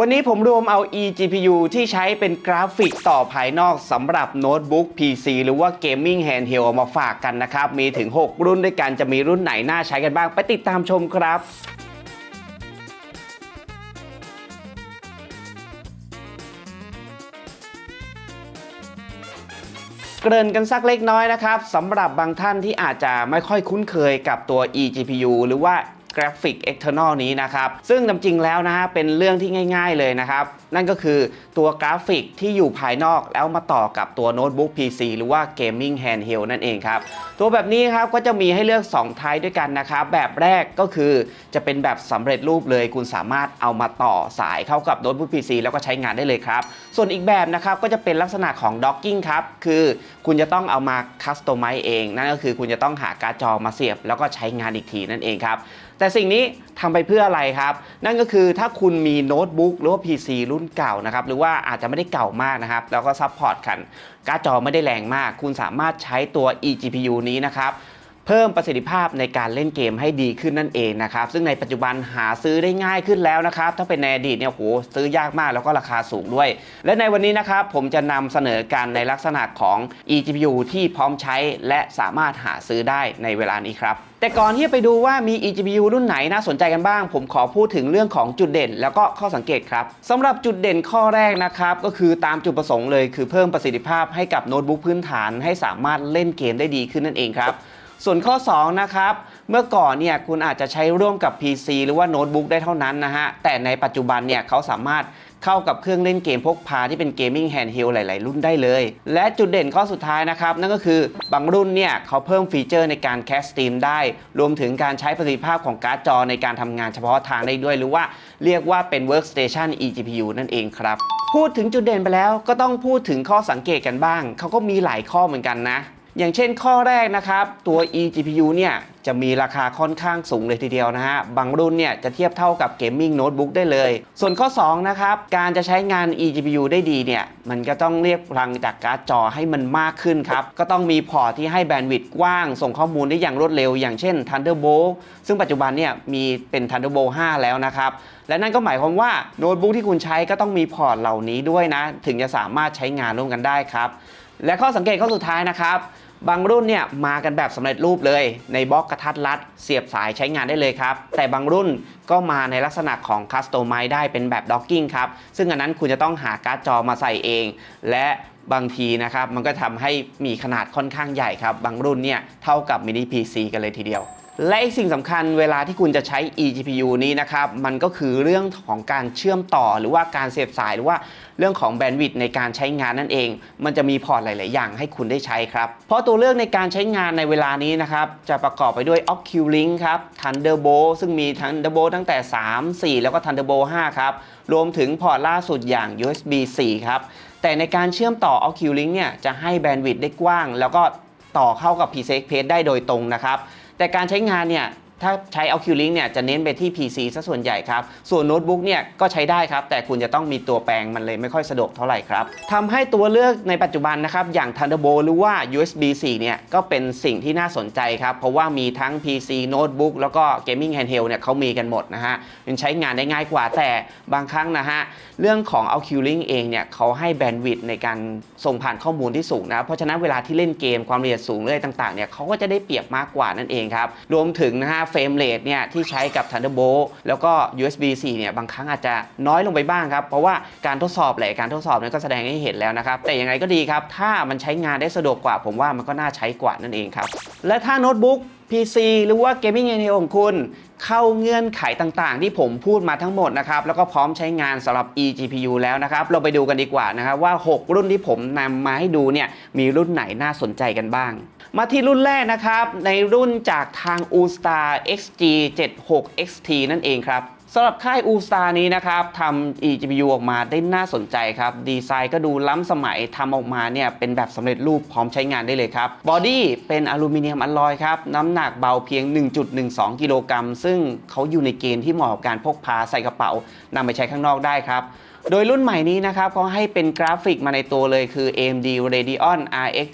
วันนี้ผมรวมเอา eGPU ที่ใช้เป็นกราฟิกต่อภายนอกสำหรับโน้ตบุ๊ก PC หรือว่า Gaming Handheld มาฝากกันนะครับ มีถึง 6 รุ่นด้วยกันจะมีรุ่นไหนน่าใช้กันบ้าง ไปติดตามชมครับเกริ่นกันสักเล็กน้อยนะครับสำหรับบางท่านที่อาจจะไม่ค่อยคุ้นเคยกับตัว eGPU หรือว่า Graphic External นี้นะครับ ซึ่งจริงๆแล้วนะฮะเป็นเรื่องที่ง่าย ๆเลยนะครับ นั่นก็คือตัวกราฟิกที่อยู่ภายนอกแล้วมาต่อกับตัวโน้ตบุ๊ก PC หรือว่า Gaming Handheld นั่นเองครับ ตัวแบบนี้ครับก็จะมีให้เลือก 2 ไทป์ด้วยกันนะครับ แบบแรกก็คือจะเป็นแบบสำเร็จรูปเลย คุณสามารถเอามาต่อสายเข้ากับโน้ตบุ๊ก PC แล้วก็ใช้งานได้เลยครับ ส่วนอีกแบบนะครับก็จะเป็นลักษณะของ Docking ครับ คือคุณจะต้องเอามาคัสตอมไมซ์เอง นั่นก็คือคุณจะต้องหาการ์ดจอมาเสียบ แล้วก็ใช้งานอีกทีนั่นเองครับ แต่สิ่งนี้ทำไปเพื่ออะไรครับ นั่นก็คือถ้าคุณมีโน้ตบุ๊กหรือว่า PC รุ่นเก่านะครับ หรือว่าอาจจะไม่ได้เก่ามากนะครับ แล้วก็ซัพพอร์ตกันการ์ดจอไม่ได้แรงมาก คุณสามารถใช้ตัว eGPU นี้นะครับเพิ่มประสิทธิภาพในการเล่นเกมให้ดีขึ้นนั่นเองนะครับ ซึ่งในปัจจุบันหาซื้อได้ง่ายขึ้นแล้วนะครับ ถ้าเป็นในอดีตเนี่ยโหซื้อยากมากแล้วก็ราคาสูงด้วย และในวันนี้นะครับผมจะนำเสนอการในลักษณะของ eGPU ที่พร้อมใช้และสามารถหาซื้อได้ในเวลานี้ครับ แต่ก่อนที่จะไปดูว่ามี eGPU รุ่นไหนน่าสนใจกันบ้าง ผมขอพูดถึงเรื่องของจุดเด่น แล้วก็ข้อสังเกตครับสำหรับจุดเด่นข้อแรกนะครับก็คือตามจุดประสงค์เลย คือเพิ่มประสิทธิภาพให้กับโน้ตบุ๊กพื้นฐาน ให้สามารถเล่นเกมได้ดีขึ้นนั่นเองครับส่วนข้อ 2 นะครับ เมื่อก่อนเนี่ยคุณอาจจะใช้ร่วมกับ PC หรือว่าโน้ตบุ๊กได้เท่านั้นนะฮะ แต่ในปัจจุบันเนี่ยเขาสามารถ เข้ากับเครื่องเล่นเกมพกพาที่เป็นเกมมิ่งแฮนด์เฮลหลาย ๆ รุ่นได้เลย และจุดเด่นข้อสุดท้ายนะครับ นั่นก็คือบางรุ่นเนี่ยเขาเพิ่มฟีเจอร์ในการแคสสตรีมได้ รวมถึงการใช้ประสิทธิภาพของการ์ดจอในการทำงานเฉพาะทางได้ด้วย หรือว่าเรียกว่าเป็น Workstation eGPU นั่นเองครับพูดถึงจุดเด่นไปแล้วก็ต้องพูดถึงข้อสังเกตกันบ้าง เขาก็มีหลายข้อเหมือนกันนะ อย่างเช่นข้อแรกนะครับ ตัว eGPU เนี่ยจะมีราคาค่อนข้างสูงเลยทีเดียวนะฮะ บางรุ่นเนี่ยจะเทียบเท่ากับเกมมิ่งโน้ตบุ๊กได้เลย ส่วนข้อ 2 นะครับ การจะใช้งาน eGPU ได้ดีเนี่ย มันก็ต้องเรียกพลังจากการ์ดจอให้มันมากขึ้นครับ ก็ต้องมีพอร์ตที่ให้แบนด์วิดต์กว้าง ส่งข้อมูลได้อย่างรวดเร็ว อย่างเช่น Thunderbolt ซึ่งปัจจุบันเนี่ยมีเป็น Thunderbolt 5 แล้วนะครับ และนั่นก็หมายความว่าโน้ตบุ๊กที่คุณใช้ก็ต้องมีพอร์ตเหล่านี้ด้วยนะ ถึงจะสามารถใช้งานร่วมกันได้ครับ และข้อสังเกตข้อสุดท้ายนะครับ บางรุ่นเนี่ยมากันแบบสำเร็จรูปเลย ในบล็อกกระทัดรัด เสียบสายใช้งานได้เลยครับ แต่บางรุ่นก็มาในลักษณะของคัสตอมไมได้เป็นแบบด็อกกิ้งครับ ซึ่งอันนั้นคุณจะต้องหาการ์ดจอมาใส่เอง และบางทีนะครับมันก็ทำให้มีขนาดค่อนข้างใหญ่ครับ บางรุ่นเนี่ยเท่ากับมินิ PC กันเลยทีเดียว และอีกสิ่งสำคัญเวลาที่คุณจะใช้ eGPU นี้นะครับ มันก็คือเรื่องของการเชื่อมต่อหรือว่าการเสียบสายหรือว่าเรื่องของแบนด์วิดต์ในการใช้งานนั่นเอง มันจะมีพอร์ตหลาย ๆ อย่างให้คุณได้ใช้ครับ เพราะตัวเลือกในการใช้งานในเวลานี้นะครับ จะประกอบไปด้วย Oculink ครับ Thunderbolt ซึ่งมี Thunderbolt ตั้งแต่ 3 4 แล้วก็ Thunderbolt 5 ครับ รวมถึงพอร์ตล่าสุดอย่าง USB 4 ครับ แต่ในการเชื่อมต่อ Oculink เนี่ยจะให้แบนด์วิดต์ได้กว้าง แล้วก็ต่อเข้ากับ PCI Express ได้โดยตรงนะครับ แต่การใช้งานเนี่ย ถ้าใช้ Oculink เนี่ยจะเน้นไปที่ PC ซะส่วนใหญ่ครับ ส่วนโน้ตบุ๊กเนี่ยก็ใช้ได้ครับ แต่คุณจะต้องมีตัวแปลงมันเลยไม่ค่อยสะดวกเท่าไหร่ครับทำให้ตัวเลือกในปัจจุบันนะครับ อย่าง Thunderbolt หรือว่า USB 4 เนี่ย ก็เป็นสิ่งที่น่าสนใจครับ เพราะว่ามีทั้ง PC โน้ตบุ๊กแล้วก็ Gaming Handheld เนี่ยเขามีกันหมดนะฮะมันใช้งานได้ง่ายกว่าแต่บางครั้งนะฮะเรื่องของ Oculink เองเนี่ยเขาให้แบนด์วิดต์ในการส่งผ่านข้อมูลที่สูงนะเพราะฉะนั้นเวลาที่เล่นเกมความละเอียดสูงเรื่อยต่างๆเนี่ยเขาก็จะได้เปรียบมากกว่านั่นเองครับรวมถึงนะฮะเฟรมเรทเนี่ยที่ใช้กับ Thunderbolt แล้วก็ USB 4 เนี่ยบางครั้งอาจจะน้อยลงไปบ้างครับ เพราะว่าการทดสอบหลายการทดสอบเนี่ยก็แสดงให้เห็นแล้วนะครับ แต่ยังไงก็ดีครับ ถ้ามันใช้งานได้สะดวกกว่า ผมว่ามันก็น่าใช้กว่านั่นเองครับ และถ้าโน้ตบุ๊ก PC หรือว่าเกมมิ่งเอเนของคุณ เข้าเงื่อนไขต่างๆ ที่ผมพูดมาทั้งหมดนะครับ แล้วก็พร้อมใช้งานสำหรับ eGPU แล้วนะครับ เราไปดูกันดีกว่านะครับว่า 6 รุ่นที่ผมนำมาให้ดูเนี่ยมีรุ่นไหนน่าสนใจกันบ้าง มาที่รุ่นแรกนะครับ ในรุ่นจากทาง U-Star XG76 XT นั่นเองครับ สำหรับค่ายอูสตานี้นะครับทำ eGPU ออกมาได้น่าสนใจครับ ดีไซน์ก็ดูล้ำสมัยทำออกมาเนี่ยเป็นแบบสำเร็จรูปพร้อมใช้งานได้เลยครับบอดี้เป็นอลูมิเนียมอลลอยครับ น้ำหนักเบาเพียง 1.12 กิโลกรัมซึ่งเขาอยู่ในเกณฑ์ที่เหมาะกับการพกพาใส่กระเป๋านำไปใช้ข้างนอกได้ครับ โดยรุ่นใหม่นี้นะครับเขาให้เป็นกราฟิกมาในตัวเลยคือ AMD Radeon RX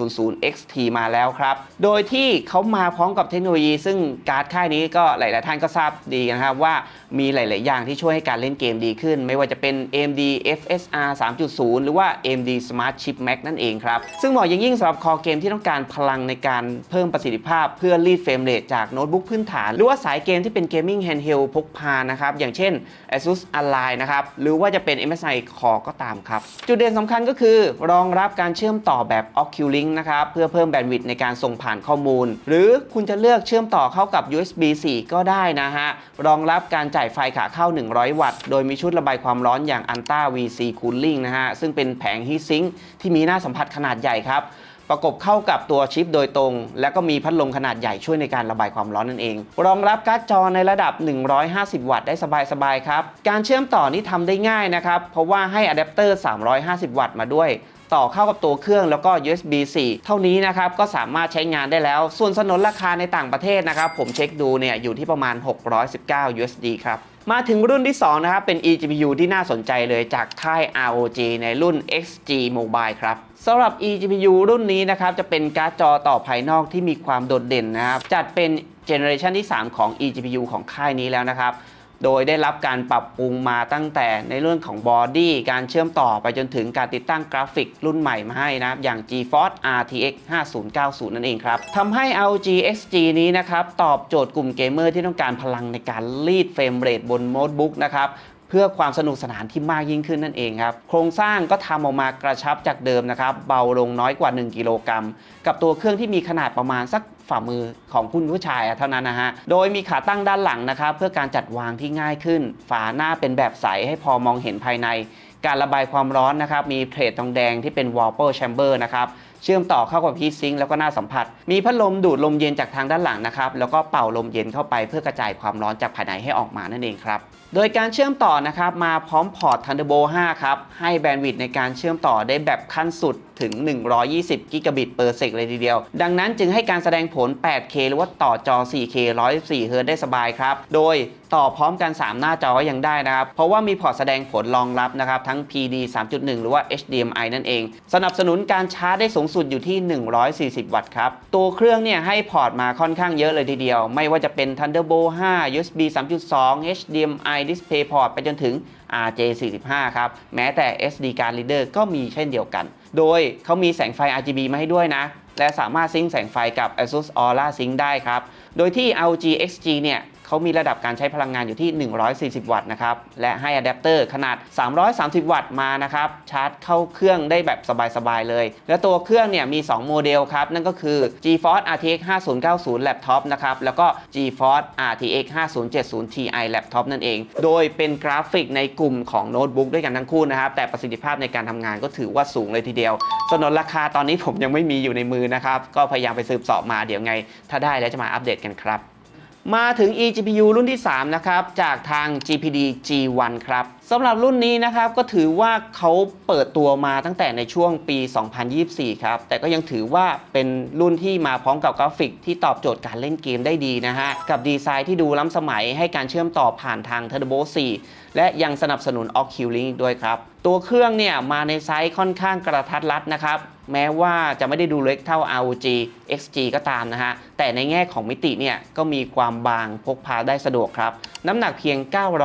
7600 XT มาแล้วครับ โดยที่เขามาพร้อมกับเทคโนโลยี ซึ่งการ์ดค่ายนี้ก็หลาย ๆ ท่านก็ทราบดีนะครับว่ามีหลาย ๆ อย่างที่ช่วยให้การเล่นเกมดีขึ้น ไม่ว่าจะเป็น AMD FSR 3.0 หรือว่า AMD Smart Chip Max นั่นเองครับ ซึ่งเหมาะอย่งยิ่งสำหรับคอเกมที่ต้องการพลังในการเพิ่มประสิทธิภาพเพื่อรีดเฟรมเรทจากโน้ตบุ๊กพื้นฐาน หรือว่าสายเกมที่เป็นเกมมิ่งแฮนด์เฮลพกพานะครับอย่างเช่น ASUS Ally นะครับหรือว่าจะเป็น MSI Core ก็ตามครับ จุดเด่นสำคัญก็คือ รองรับการเชื่อมต่อแบบ Oculink นะครับเพื่อเพิ่มแบนด์วิดต์ในการส่งผ่านข้อมูล หรือคุณจะเลือกเชื่อมต่อเข้ากับ USB 4 ก็ได้นะฮะ รองรับการจ่ายไฟขาเข้า 100 วัตต์ โดยมีชุดระบายความร้อนอย่าง Ultra VC Cooling นะฮะซึ่งเป็นแผงฮีทซิงค์ที่มีหน้าสัมผัสขนาดใหญ่ครับ ประกบเข้ากับตัวชิปโดยตรง แล้วก็มีพัดลมขนาดใหญ่ช่วยในการระบายความร้อนนั่นเอง รองรับการ์ดจอในระดับ 150 วัตต์ได้สบายๆครับ การเชื่อมต่อนี้ทำได้ง่ายนะครับ เพราะว่าให้อะแดปเตอร์ 350 วัตต์มาด้วย ต่อเข้ากับตัวเครื่องแล้วก็ USB 4 เท่านี้นะครับ ก็สามารถใช้งานได้แล้ว ส่วนสนนราคาในต่างประเทศนะครับ ผมเช็คดูเนี่ยอยู่ที่ประมาณ 619 USD ครับ มาถึงรุ่นที่ 2 นะครับ เป็น eGPU ที่น่าสนใจเลยจากค่าย ROG ในรุ่น XG Mobile ครับสำหรับ eGPU รุ่นนี้นะครับ จะเป็นการ์ดจอต่อภายนอกที่มีความโดดเด่นนะครับ จัดเป็นเจเนอเรชันที่ 3 ของ eGPU ของค่ายนี้แล้วนะครับ โดยได้รับการปรับปรุงมาตั้งแต่ในเรื่องของบอดี้การเชื่อมต่อไปจนถึงการติดตั้งกราฟิกรุ่นใหม่มาให้นะครับ อย่าง GeForce RTX 5090 นั่นเองครับทำให้ ROG XG นี้นะครับ ตอบโจทย์กลุ่มเกมเมอร์ที่ต้องการพลังในการรีดเฟรมเรทบนโน้ตบุ๊กนะครับเพื่อความสนุกสนานที่มากยิ่งขึ้นนั่นเองครับ โครงสร้างก็ทำออกมากระชับจากเดิมนะครับ เบาลงน้อยกว่า 1 กิโลกรัม กับตัวเครื่องที่มีขนาดประมาณสัก ฝ่ามือของคุณผู้ชายอะเท่านั้นนะฮะ โดยมีขาตั้งด้านหลังนะครับเพื่อการจัดวางที่ง่ายขึ้น ฝาหน้าเป็นแบบใสให้พอมองเห็นภายใน การระบายความร้อนนะครับ มีเพลททองแดงที่เป็น wallpaper chamber นะครับเชื่อมต่อเข้ากับฮีทซิงค์แล้วก็หน้าสัมผัส มีพัดลมดูดลมเย็นจากทางด้านหลังนะครับ แล้วก็เป่าลมเย็นเข้าไปเพื่อกระจายความร้อนจากภายในให้ออกมานั่นเองครับ โดยการเชื่อมต่อนะครับมาพร้อมพอร์ต Thunderbolt 5 ครับ ให้แบนด์วิดต์ในการเชื่อมต่อได้แบบขั้นสุดถึง 120 กิกะบิตเปอร์เซกเลยทีเดียว ดังนั้นจึงให้การแสดงผล 8K หรือว่าต่อจอ 4K 114 Hz ได้สบายครับ โดยต่อพร้อมกัน 3 หน้าจอก็ยังได้นะครับ เพราะว่ามีพอร์ตแสดงผลรองรับนะครับ ทั้ง PD 3.1 หรือว่า HDMI นั่นเอง สนับสนุนการชาร์จได้สูงสุดอยู่ที่ 140 วัตต์ครับ ตัวเครื่องเนี่ยให้พอร์ตมาค่อนข้างเยอะเลยทีเดียว ไม่ว่าจะเป็น Thunderbolt 5 USB 3.2 HDMI DisplayPort ไปจนถึง RJ45 ครับ แม้แต่ SD card reader ก็มีเช่นเดียวกัน โดยเขามีแสงไฟ RGB มาให้ด้วยนะ และสามารถซิงค์แสงไฟกับ ASUS Aura Sync ได้ครับ โดยที่ lg XG เนี่ย เขามีระดับการใช้พลังงานอยู่ที่ 140 วัตต์นะครับ และให้อะแดปเตอร์ขนาด 330 วัตต์มานะครับ ชาร์จเข้าเครื่องได้แบบสบาย ๆ เลย และตัวเครื่องเนี่ยมี 2 โมเดลครับ นั่นก็คือ GeForce RTX 5090 Laptop นะครับ แล้วก็ GeForce RTX 5070 Ti Laptop นั่นเอง โดยเป็นกราฟิกในกลุ่มของโน้ตบุ๊กด้วยกันทั้งคู่นะครับ แต่ประสิทธิภาพในการทำงานก็ถือว่าสูงเลยทีเดียวสนนราคาตอนนี้ผมยังไม่มีอยู่ในมือนะครับ ก็พยายามไปสืบสอบมาเดี๋ยวไง ถ้าได้แล้วจะมาอัปเดตกันครับ มาถึง eGPU รุ่นที่ 3 นะครับ จากทาง GPD G1 ครับสำหรับรุ่นนี้นะครับก็ถือว่าเขาเปิดตัวมาตั้งแต่ในช่วงปี 2024 ครับ แต่ก็ยังถือว่าเป็นรุ่นที่มาพร้อมกับกราฟิกที่ตอบโจทย์การเล่นเกมได้ดีนะฮะ กับดีไซน์ที่ดูล้ำสมัยให้การเชื่อมต่อผ่านทาง Thunderbolt 4และยังสนับสนุน Oculink ด้วยครับ ตัวเครื่องเนี่ยมาในไซส์ค่อนข้างกระทัดรัดนะครับแม้ว่าจะไม่ได้ดูเล็กเท่า ROG XG ก็ตามนะฮะ แต่ในแง่ของมิติเนี่ยก็มีความบางพกพาได้สะดวกครับ น้ำหนักเพียง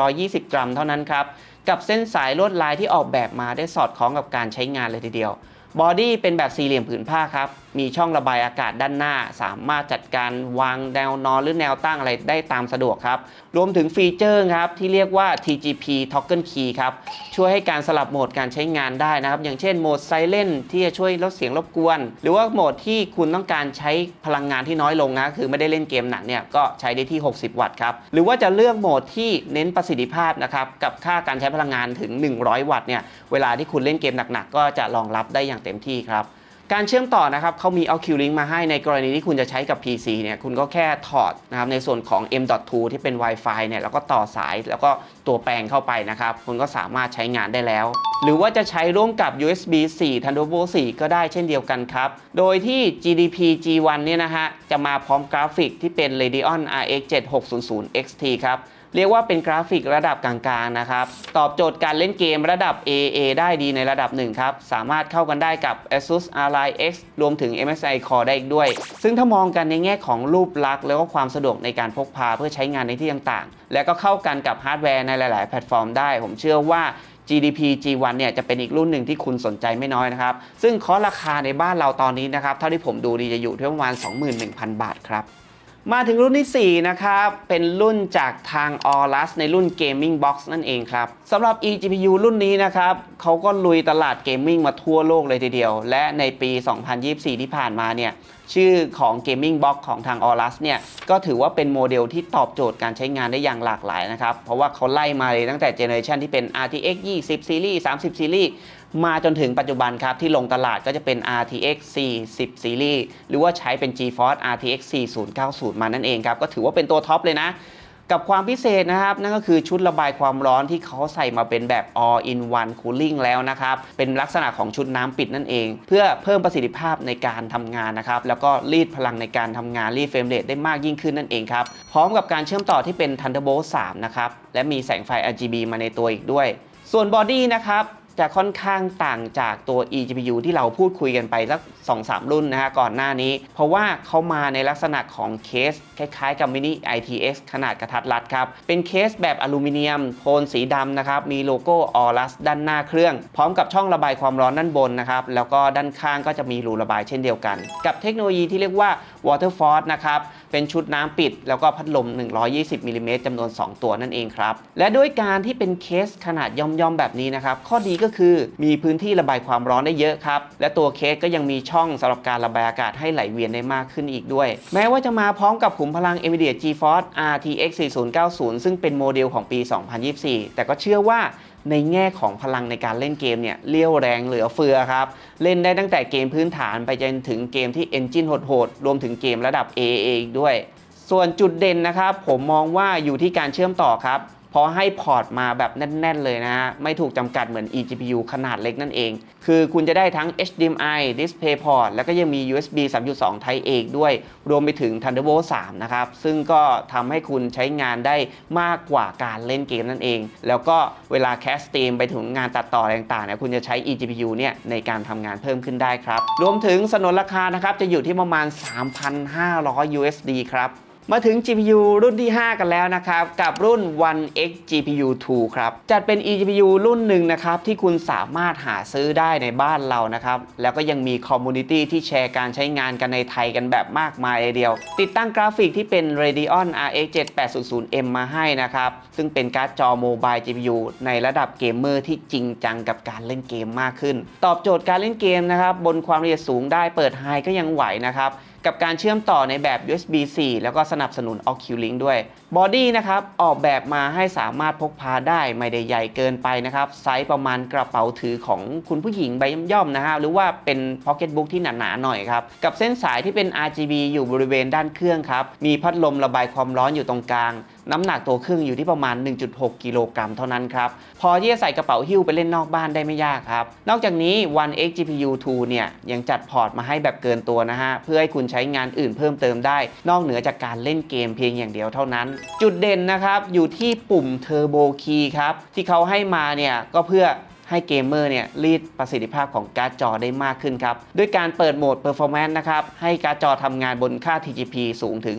920 กรัมเท่านั้นครับ กับเส้นสายลวดลายที่ออกแบบมาได้สอดคล้องกับการใช้งานเลยทีเดียว บอดี้เป็นแบบสี่เหลี่ยมผืนผ้าครับ มีช่องระบายอากาศด้านหน้า สามารถจัดการวางแนวนอนหรือแนวตั้งอะไรได้ตามสะดวกครับ รวมถึงฟีเจอร์ครับ ที่เรียกว่า TGP Toggle Key ครับ ช่วยให้การสลับโหมดการใช้งานได้นะครับ อย่างเช่นโหมด Silent ที่จะช่วยลดเสียงรบกวน หรือว่าโหมดที่คุณต้องการใช้พลังงานที่น้อยลงนะคือไม่ได้เล่นเกมหนักเนี่ยก็ใช้ได้ที่ 60 วัตต์ครับหรือว่าจะเลือกโหมดที่เน้นประสิทธิภาพนะครับกับค่าการใช้พลังงานถึง 100 วัตต์เนี่ยเวลาที่คุณเล่นเกมหนักๆก็จะรองรับได้อย่างเต็มที่ครับ การเชื่อมต่อนะครับเขามี Oculink มาให้ในกรณีที่คุณจะใช้กับ PC เนี่ยคุณก็แค่ถอดนะครับในส่วนของ M.2 ที่เป็น Wi-Fi เนี่ยแล้วก็ต่อสายแล้วก็ตัวแปลงเข้าไปนะครับ คุณก็สามารถใช้งานได้แล้ว หรือว่าจะใช้ร่วมกับ USB 4 Thunderbolt 4 ก็ได้เช่นเดียวกันครับ โดยที่ GDP G1 เนี่ยนะฮะจะมาพร้อมกราฟิกที่เป็น Radeon RX 7600 XT ครับ เรียกว่าเป็นกราฟิกระดับกลางๆนะครับ ตอบโจทย์การเล่นเกมระดับ AA ได้ดีในระดับหนึ่งครับ สามารถเข้ากันได้กับ ASUS Ally X รวมถึง MSI Core ได้อีกด้วย ซึ่งถ้ามองกันในแง่ของรูปลักษณ์แล้วก็ความสะดวกในการพกพาเพื่อใช้งานในที่ต่างๆ และก็เข้ากันกับฮาร์ดแวร์ในหลาย ๆ แพลตฟอร์มได้ ผมเชื่อว่า GDP G1 เนี่ยจะเป็นอีกรุ่นหนึ่งที่คุณสนใจไม่น้อยนะครับ ซึ่งคอราคาในบ้านเราตอนนี้นะครับ เท่าที่ผมดูดีจะอยู่ที่ประมาณ 21,000 บาทครับ มาถึงรุ่นที่ 4 นะครับ เป็นรุ่นจากทาง Aorus ในรุ่น Gaming Box นั่นเองครับสำหรับ eGPU รุ่นนี้นะครับเขาก็ลุยตลาดเกมมิ่งมาทั่วโลกเลยทีเดียว และในปี 2024 ที่ผ่านมาเนี่ยชื่อของ Gaming Box ของทาง Aorus เนี่ยก็ถือว่าเป็นโมเดลที่ตอบโจทย์การใช้งานได้อย่างหลากหลายนะครับ เพราะว่าเขาไล่มาเลยตั้งแต่เจเนอเรชันที่เป็น RTX 20ซีรีส์30ซีรีส์ มาจนถึงปัจจุบันครับที่ลงตลาดก็จะเป็น RTX 40ซีรีส์หรือว่าใช้เป็น GeForce RTX 4090 มานั่นเองครับ ก็ถือว่าเป็นตัวท็อปเลยนะกับความพิเศษนะครับ นั่นก็คือชุดระบายความร้อนที่เขาใส่มาเป็นแบบ all in one cooling แล้วนะครับ เป็นลักษณะของชุดน้ำปิดนั่นเอง เพื่อเพิ่มประสิทธิภาพในการทำงานนะครับ แล้วก็รีดพลังในการทำงานรีดเฟรมเรทได้มากยิ่งขึ้นนั่นเองครับ พร้อมกับการเชื่อมต่อที่เป็น Thunderbolt 3 นะครับ และมีแสงไฟ RGB มาในตัวอีกด้วย ส่วนบอดี้นะครับ จะค่อนข้างต่างจากตัว eGPU ที่เราพูดคุยกันไปสัก2-3 รุ่นนะฮะก่อนหน้านี้ เพราะว่าเขามาในลักษณะของเคส คล้ายๆ กับ Mini ITX ขนาดกระทัดรัดครับ เป็นเคสแบบอลูมิเนียมโทนสีดำนะครับ มีโลโก้ Aorus ด้านหน้าเครื่อง พร้อมกับช่องระบายความร้อนด้านบนนะครับ แล้วก็ด้านข้างก็จะมีรูระบายเช่นเดียวกัน กับเทคโนโลยีที่เรียกว่า Water Force นะครับ เป็นชุดน้ำปิด แล้วก็พัดลม 120มิลลิเมตรจำนวน 2 ตัวนั่นเองครับ และด้วยการที่เป็นเคสขนาดย่อมๆแบบนี้นะครับ ข้อดีก็คือมีพื้นที่ระบายความร้อนได้เยอะครับ และตัวเคสก็ยังมีช่องสำหรับการระบายอากาศให้ไหลเวียนได้มากขึ้นอีกด้วย แม้ว่าจะมาพร้อมกับขุมพลัง NVIDIA GeForce RTX 4090 ซึ่งเป็นโมเดลของปี 2024 แต่ก็เชื่อว่า ในแง่ของพลังในการเล่นเกมเนี่ยเลี้ยวแรงเหลือเฟือครับ เล่นได้ตั้งแต่เกมพื้นฐานไปจนถึงเกมที่เอนจินโหดๆ รวมถึงเกมระดับ AA อีกด้วย ส่วนจุดเด่นนะครับ ผมมองว่าอยู่ที่การเชื่อมต่อครับ เพราะให้พอร์ตมาแบบแน่น ๆ เลยนะฮะ ไม่ถูกจำกัดเหมือน eGPU ขนาดเล็กนั่นเอง คือคุณจะได้ทั้ง HDMI DisplayPort แล้วก็ยังมี USB 3.2 Type A ด้วย รวมไปถึง Thunderbolt 3 นะครับ ซึ่งก็ทำให้คุณใช้งานได้มากกว่าการเล่นเกมนั่นเอง แล้วก็เวลาแคสตีมไปถึงงานตัดต่ออะไรต่างๆเนี่ยคุณจะใช้ eGPU เนี่ยในการทำงานเพิ่มขึ้นได้ครับ รวมถึงสนนราคานะครับจะอยู่ที่ประมาณ 3,500 USD ครับ มาถึง GPU รุ่นที่ 5 กันแล้วนะครับ กับรุ่น One X GPU 2 ครับ จัดเป็น eGPU รุ่นหนึ่งนะครับ ที่คุณสามารถหาซื้อได้ในบ้านเรานะครับ แล้วก็ยังมีคอมมูนิตี้ที่แชร์การใช้งานกันในไทยกันแบบมากมายเลยเดียว ติดตั้งกราฟิกที่เป็น Radeon RX 7800M มาให้นะครับ ซึ่งเป็นการ์ดจอโมบาย GPU ในระดับเกมเมอร์ที่จริงจังกับการเล่นเกมมากขึ้น ตอบโจทย์การเล่นเกมนะครับบนความละเอียดสูงได้เปิดไฮก็ยังไหวนะครับ กับการเชื่อมต่อในแบบ USB C แล้วก็สนับสนุน Oculink ด้วยบอดี้นะครับออกแบบมาให้สามารถพกพาได้ไม่ได้ใหญ่เกินไปนะครับไซส์ประมาณกระเป๋าถือของคุณผู้หญิงใบย่อมๆนะฮะหรือว่าเป็น Pocket Book ที่หนาๆหน่อยครับกับเส้นสายที่เป็น RGB อยู่บริเวณด้านเครื่องครับมีพัดลมระบายความร้อนอยู่ตรงกลาง น้ำหนักตัวเครื่องอยู่ที่ประมาณ 1.6 กิโลกรัมเท่านั้นครับ พอที่จะใส่กระเป๋าหิ้วไปเล่นนอกบ้านได้ไม่ยากครับ นอกจากนี้ One X GPU 2 เนี่ย ยังจัดพอร์ตมาให้แบบเกินตัวนะฮะ เพื่อให้คุณใช้งานอื่นเพิ่มเติมได้ นอกเหนือจากการเล่นเกมเพียงอย่างเดียวเท่านั้น จุดเด่นนะครับอยู่ที่ปุ่ม Turbo Key ครับที่เขาให้มาเนี่ยก็เพื่อ ให้เกมเมอร์เนี่ยรีดประสิทธิภาพของการ์ดจอได้มากขึ้นครับ ด้วยการเปิดโหมด Performance นะครับ ให้การ์ดจอทำงานบนค่า TGP สูงถึง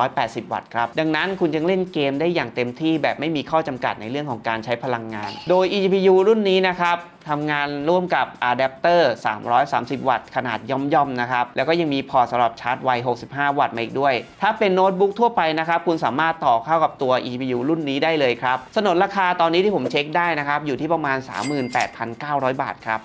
180 วัตต์ครับ ดังนั้นคุณยังเล่นเกมได้อย่างเต็มที่แบบไม่มีข้อจำกัดในเรื่องของการใช้พลังงาน โดย eGPU รุ่นนี้นะครับ ทำงานร่วมกับอะแดปเตอร์ 330 วัตต์ ขนาดย่อมๆนะครับ แล้วก็ยังมีพอร์ตสำหรับชาร์จไว 65 วัตต์มาอีกด้วย ถ้าเป็นโน้ตบุ๊กทั่วไปนะครับ คุณสามารถต่อเข้ากับตัว EPU รุ่นนี้ได้เลยครับ สนนราคาตอนนี้ที่ผมเช็คได้นะครับ อยู่ที่ประมาณ 38,900 บาทครับ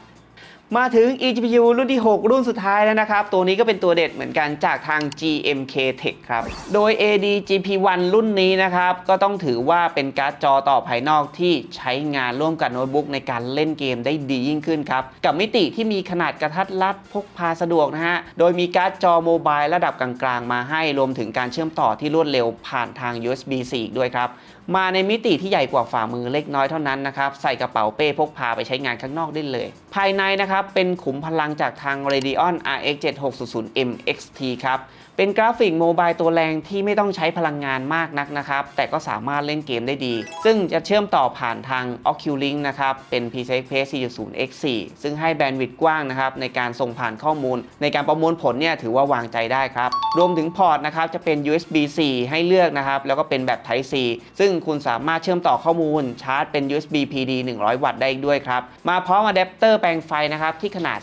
มาถึง eGPU รุ่นที่ 6 รุ่นสุดท้ายแล้วนะครับ ตัวนี้ก็เป็นตัวเด็ดเหมือนกันจากทาง GMK Tech ครับ โดย AD GP1 รุ่นนี้นะครับ ก็ต้องถือว่าเป็นการ์ดจอต่อภายนอกที่ใช้งานร่วมกับโน้ตบุ๊กในการเล่นเกมได้ดียิ่งขึ้นครับ กับมิติที่มีขนาดกระทัดรัดพกพาสะดวกนะฮะ โดยมีการ์ดจอโมบายระดับกลางๆ มาให้รวมถึงการเชื่อมต่อที่รวดเร็วผ่านทาง USB 4อีกด้วยครับ มาในมิติที่ใหญ่กว่าฝ่ามือเล็กน้อยเท่านั้นนะครับ ใส่กระเป๋าเป้พกพาไปใช้งานข้างนอกได้เลย ภายในนะครับ เป็นขุมพลังจากทาง Radeon RX 7600M XT ครับ เป็นกราฟิกโมบายตัวแรงที่ไม่ต้องใช้พลังงานมากนักนะครับ แต่ก็สามารถเล่นเกมได้ดี ซึ่งจะเชื่อมต่อผ่านทาง Oculus นะครับ เป็น PCI Express 4.0 X4 ซึ่งให้แบนด์วิดต์กว้างนะครับ ในการส่งผ่านข้อมูล ในการประมวลผลเนี่ยถือว่าวางใจได้ครับ รวมถึงพอร์ตนะครับจะเป็น USB 4ให้เลือกนะครับ แล้วก็เป็นแบบ Type C ซึ่งคุณสามารถเชื่อมต่อข้อมูลชาร์จเป็น USB PD 100 วัตต์ได้อีกด้วยครับ มาพร้อมอะแดปเตอร์แปลงไฟนะครับที่ขนาด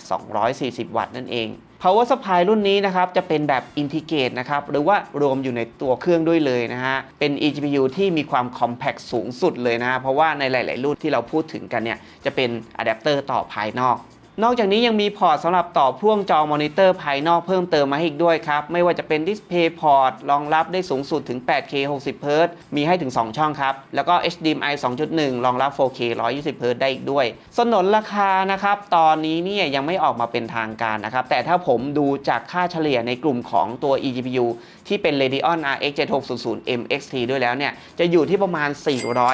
240 วัตต์นั่นเอง power supply รุ่นนี้นะครับจะเป็นแบบ integrate นะครับหรือว่ารวมอยู่ในตัวเครื่องด้วยเลยนะฮะเป็น eGPU ที่มีความ compact สูงสุดเลยนะฮะเพราะว่าในหลาย ๆ รุ่นที่เราพูดถึงกันเนี่ยจะเป็นอะแดปเตอร์ต่อภายนอก นอกจากนี้ยังมีพอร์ตสำหรับต่อพ่วงจอมอนิเตอร์ภายนอกเพิ่มเติมมาให้อีกด้วยครับ ไม่ว่าจะเป็น Display Port รองรับได้สูงสุดถึง 8K 60 Hz มีให้ถึง 2 ช่องครับ แล้วก็ HDMI 2.1 รองรับ 4K 120 Hz ได้อีกด้วย สนนราคานะครับ ตอนนี้เนี่ยยังไม่ออกมาเป็นทางการนะครับ แต่ถ้าผมดูจากค่าเฉลี่ยในกลุ่มของตัว eGPU ที่เป็น Radeon RX 7600 MXT ด้วยแล้วเนี่ย จะอยู่ที่ประมาณ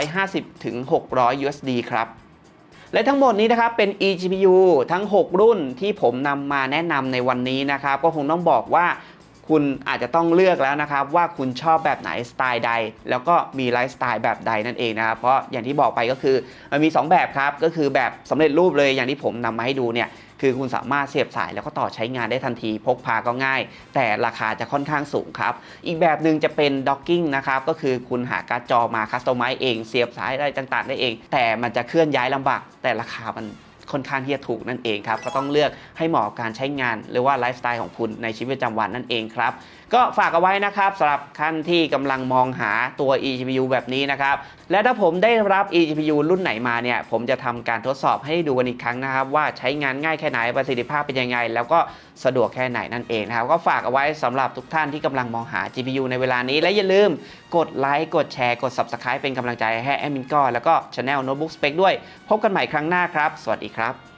450ถึง600 USD ครับ และทั้งหมดนี้นะครับเป็น eGPU ทั้ง 6 รุ่นที่ผมนำมาแนะนำในวันนี้นะครับ ก็คงต้องบอกว่า คุณอาจจะต้องเลือกแล้วนะครับว่าคุณชอบแบบไหนสไตล์ใด แล้วก็มีไลฟ์สไตล์แบบใดนั่นเองนะครับเพราะอย่างที่บอกไปก็คือมันมี 2 แบบครับก็คือแบบสำเร็จรูปเลยอย่างที่ผมนำมาให้ดูเนี่ยคือคุณสามารถเสียบสายแล้วก็ต่อใช้งานได้ทันที พกพาก็ง่าย แต่ราคาจะค่อนข้างสูงครับ อีกแบบหนึ่งจะเป็นด็อกกิ้งนะครับก็คือคุณหาการ์ดจอมาคัสตอมไมซ์เอง เสียบสายอะไรต่างๆ ได้เอง แต่มันจะเคลื่อนย้ายลำบากแต่ราคามัน ค่อนข้างที่จะถูกนั่นเองครับก็ต้องเลือกให้เหมาะกับการใช้งาน หรือว่าไลฟ์สไตล์ของคุณในชีวิตประจำวันนั่นเองครับก็ฝากเอาไว้นะครับสำหรับท่านที่กำลังมองหาตัว eGPU แบบนี้นะครับ และถ้าผมได้รับ eGPU รุ่นไหนมาเนี่ย ผมจะทำการทดสอบให้ดูกันอีกครั้งนะครับ ว่าใช้งานง่ายแค่ไหนประสิทธิภาพเป็นยังไง แล้วก็สะดวกแค่ไหนนั่นเองนะครับ ก็ฝากเอาไว้สำหรับทุกท่านที่กำลังมองหา GPU ในเวลานี้ และอย่าลืมกดไลค์กดแชร์กด Subscribe เป็นกำลังใจให้แอมินก็แล้วก็ Channel Notebook Spec ด้วย พบกันใหม่ครั้งหน้าครับ สวัสดีครับ